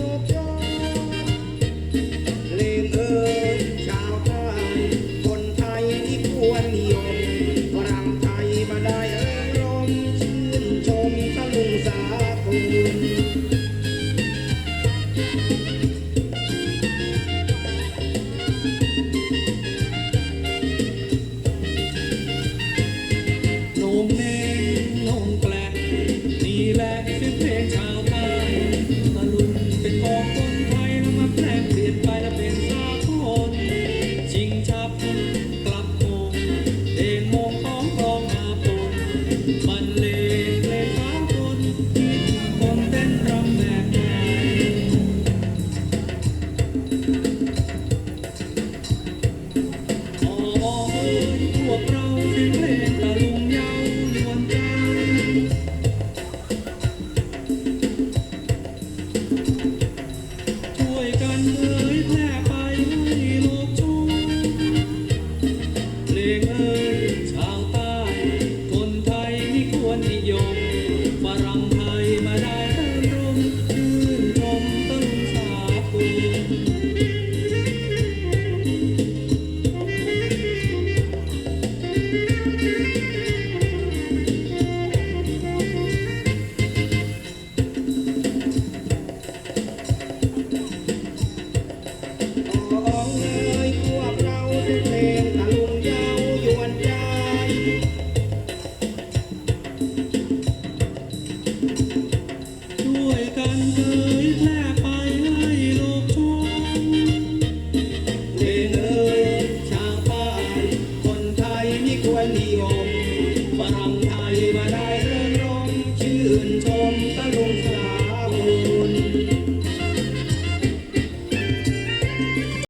Thank you. งชาวใต้คนไทยไม่ควรนิยมฝรั่ง